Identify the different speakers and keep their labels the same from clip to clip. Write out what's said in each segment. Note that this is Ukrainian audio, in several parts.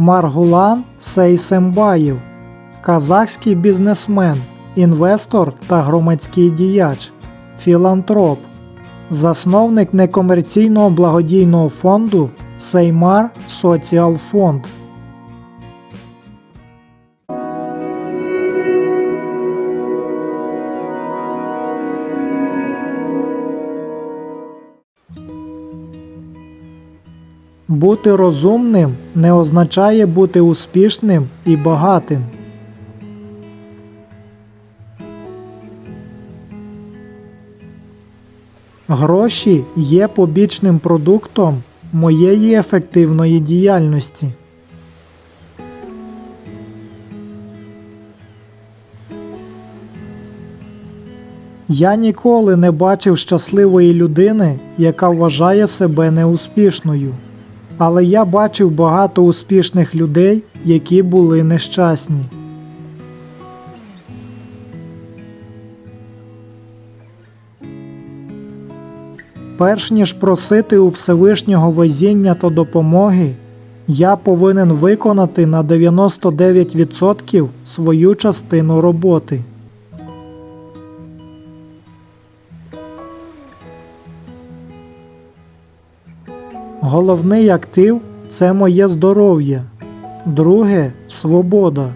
Speaker 1: Маргулан Сейсембаєв, казахський бізнесмен, інвестор та громадський діяч, філантроп, засновник некомерційного благодійного фонду Сеймар Соціал Фонд. Бути розумним не означає бути успішним і багатим. Гроші є побічним продуктом моєї ефективної діяльності. Я ніколи не бачив щасливої людини, яка вважає себе неуспішною. Але я бачив багато успішних людей, які були нещасні. Перш ніж просити у Всевишнього везіння та допомоги, я повинен виконати на 99% свою частину роботи. Головний актив це моє здоров'я. Друге свобода.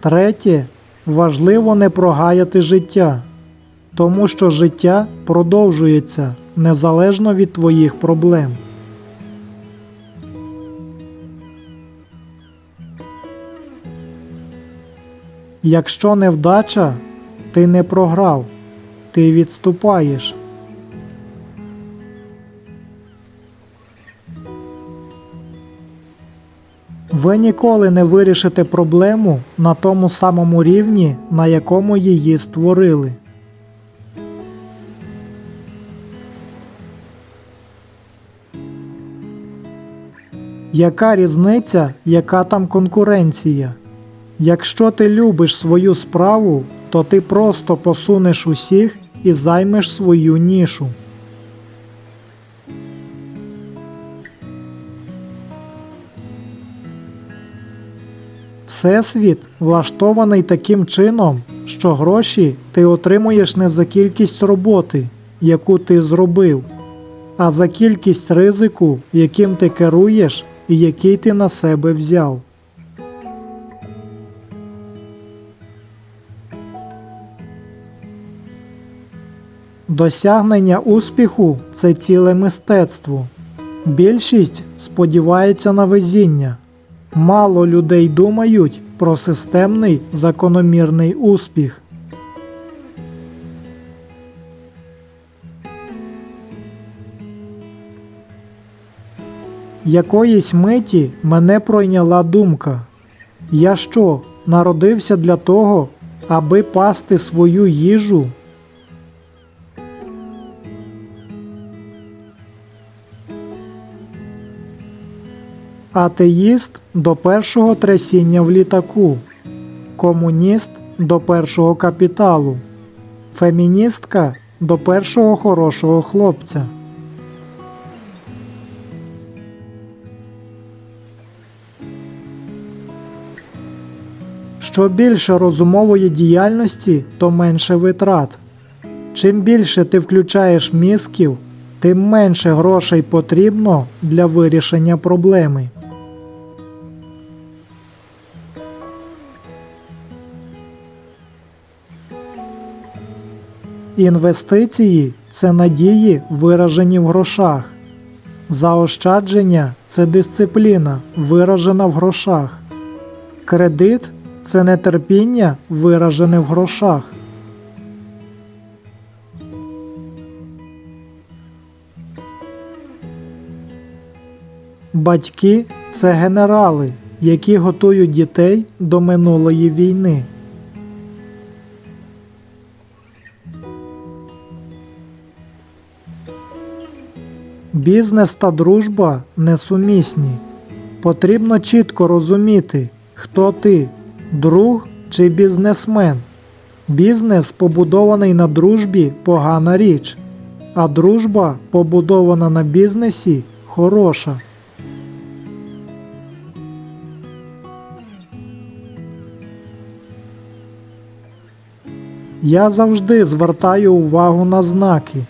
Speaker 1: Третє важливо не прогаяти життя, тому що життя продовжується незалежно від твоїх проблем. Якщо невдача, ти не програв, ти відступаєш. Ви ніколи не вирішите проблему на тому самому рівні, на якому її створили. Яка різниця, яка там конкуренція? Якщо ти любиш свою справу, то ти просто посунеш усіх і займеш свою нішу. Всесвіт влаштований таким чином, що гроші ти отримуєш не за кількість роботи, яку ти зробив, а за кількість ризику, яким ти керуєш і який ти на себе взяв. Досягнення успіху це ціле мистецтво. Більшість сподівається на везіння. Мало людей думають про системний закономірний успіх. Якоїсь миті мене пройняла думка. Я що, народився для того, аби пасти свою їжу? Атеїст до першого трясіння в літаку, комуніст до першого капіталу, феміністка до першого хорошого хлопця. Що більше розумової діяльності, то менше витрат. Чим більше ти включаєш мізків, тим менше грошей потрібно для вирішення проблеми. Інвестиції це надії, виражені в грошах. Заощадження це дисципліна, виражена в грошах. Кредит це нетерпіння, виражене в грошах. Батьки це генерали, які готують дітей до минулої війни. Бізнес та дружба несумісні. Потрібно чітко розуміти, хто ти друг чи бізнесмен. Бізнес, побудований на дружбі, погана річ, а дружба, побудована на бізнесі, хороша. Я завжди звертаю увагу на знаки.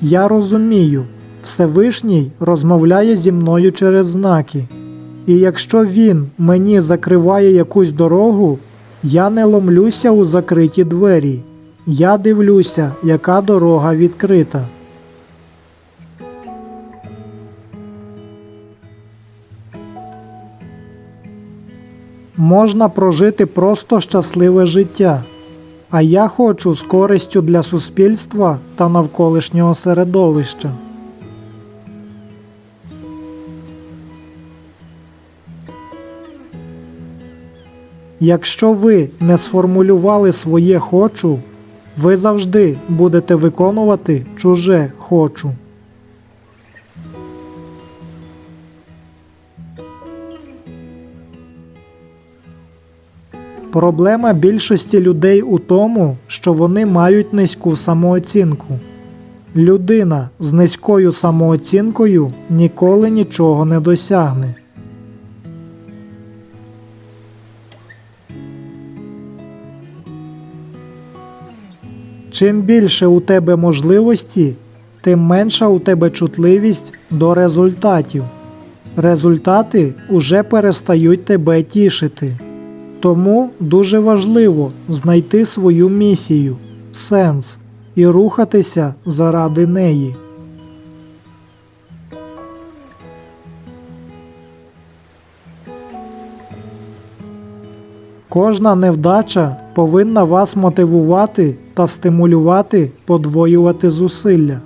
Speaker 1: Я розумію. Всевишній розмовляє зі мною через знаки. І якщо він мені закриває якусь дорогу, я не ломлюся у закриті двері. Я дивлюся, яка дорога відкрита. Можна прожити просто щасливе життя. А я хочу з користю для суспільства та навколишнього середовища. Якщо ви не сформулювали своє хочу, ви завжди будете виконувати чуже хочу. Проблема більшості людей у тому, що вони мають низьку самооцінку. Людина з низькою самооцінкою ніколи нічого не досягне. Чим більше у тебе можливості, тим менша у тебе чутливість до результатів. Результати уже перестають тебе тішити. Тому дуже важливо знайти свою місію, сенс і рухатися заради неї. Кожна невдача повинна вас мотивувати та стимулювати подвоювати зусилля.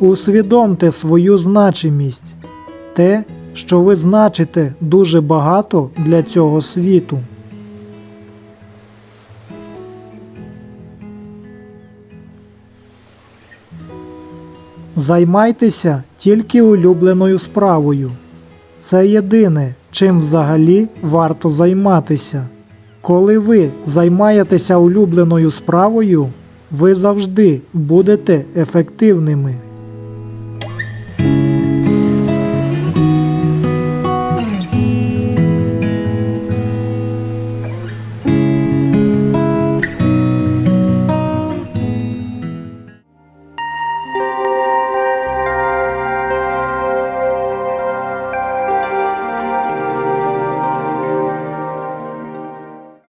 Speaker 1: Усвідомте свою значимість, те, що ви значите дуже багато для цього світу. Займайтеся тільки улюбленою справою. Це єдине, чим взагалі варто займатися. Коли ви займаєтеся улюбленою справою, ви завжди будете ефективними.